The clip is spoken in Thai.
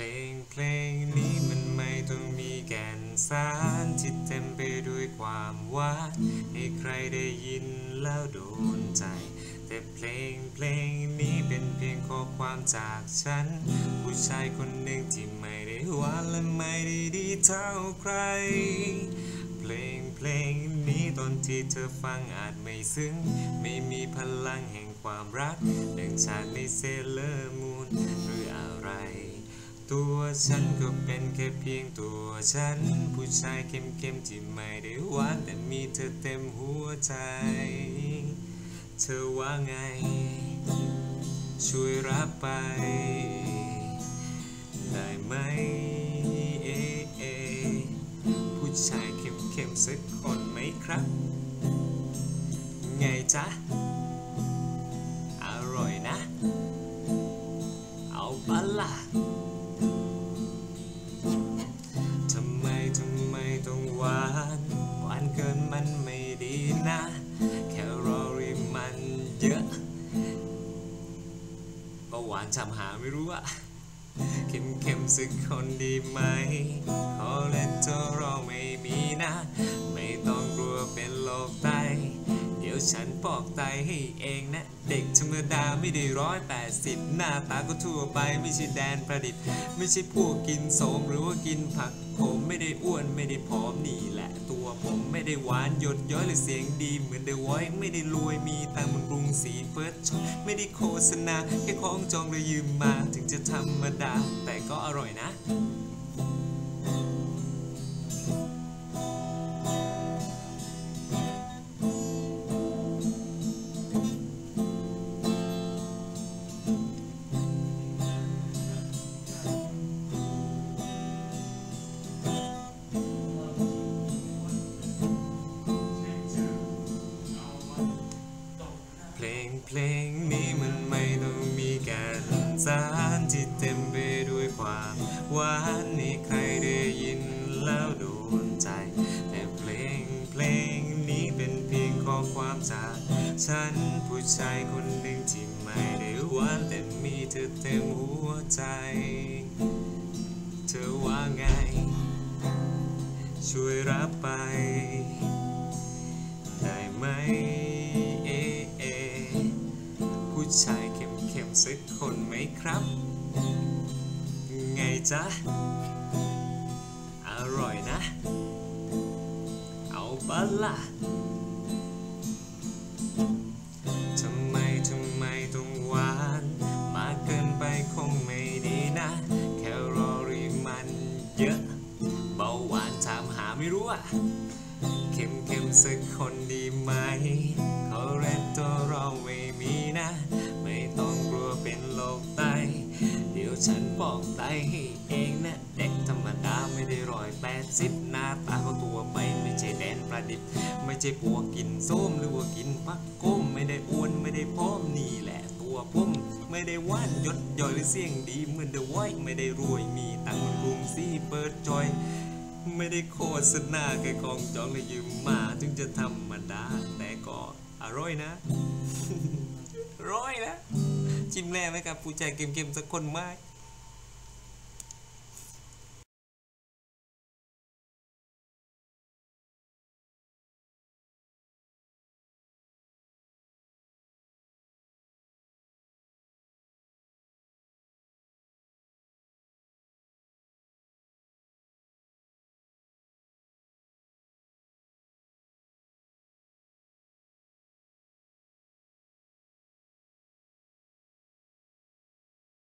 ลงเพลงนี้มันไม่ต้องมีแก่นสารที่เต็มไปด้วยความหวานให้ใครได้ยินแล้วโดนใจ แต่เพลงเพลงนี้เป็นเพียงข้อความจากฉัน ผู้ชายคนหนึ่งที่ไม่ได้หวานและไม่ได้ดีเท่าใคร เพลงเพลงนี้ตอนที่เธอฟังอาจไม่ซึ้ง ไม่มีพลังแห่งความรักดังฉากในเซเลอร์มูน ตัวฉันก็เป็นแค่เพียงตัวฉัน ผู้ชายเข้มๆที่ไม่ได้หวานแต่มีเธอเต็มหัวใจ เธอว่าไง ช่วยรับไป ได้ไหมเอเอผู้ชายเข้มๆสักคนไหมครับ ไงจ๊ะ อร่อยนะ เอาปะล่ะ หวานฉ่ำหาไม่รู้อะเข้มเข้มสึกคนดีไหมขอเลสเตอรอ ฉันปอกไตให้เองนะ เด็กธรรมดาไม่ได้ร้อยแปดสิบหน้าตาก็ทั่วไปไม่ใช่แดนประดิษฐ์ ไม่ใช่พวกกินโสมหรือว่ากินผัก ผมไม่ได้อ้วนไม่ได้ผอมนี่แหละ ตัวผมไม่ได้หวานหยดย้อยหรือเสียงดีเหมือนเดวท์ไม่ได้รวยมีตังเหมันกรุงศรีเฟิร์สช็อปไม่ได้โฆษณาแค่ของจองเลยยืมมาถึงจะธรรมดา แต่ก็อร่อยนะเพ ลงเพลงนี้มันไม่ต้องมีก่นสารที่เต็มไปด้วยความหวานให้ใครได้ยินแล้วโดนใจ แต่เพลงเพลงนี้เป็นเพียงข้อความจากฉันผู้ชายคนหนึ่งที่ไม่ได้หวานแต่มีเธอเต็มหัวใจ เธอว่าไง ช่วยรับไป ได้ไหม สักคนไหมครับ ไงจ๊ะ อร่อยนะ เอาปะล่ะทำไมทำไมต้องหวานมากเกินไปคงไม่ดีนะ แคลอรี่มันเยอะ เบาหวานถามหาไม่รู้อะเข้มเข้มสักคนดีไหม ฉันบอกไตให้เองนะเด็กธรรมดาไม่ได้ร้อยแปดสิบหน้าตาก็ตัวไปไม่ใช่แดนประดิษฐ์ ไม่ใช่พวกกินส้มหรือว่ากินพักก้ม ไม่ได้อ้วนไม่ได้พร้อมนี่แหละตัวผมไม่ได้ว่านยศย่อยหรือเสียงดีเหมือนเดอะไวไม่ได้รวยมีตังค์มือนกรุงซี่เปิดจอย ไม่ได้โฆษณาแค่ของจองเลยยืมมาถึงจะธรรมดาแต่ก็อร่อยนะอร่อยนะชิมแน่ไหมครับ ผู้ชายเกมๆสักคนไหม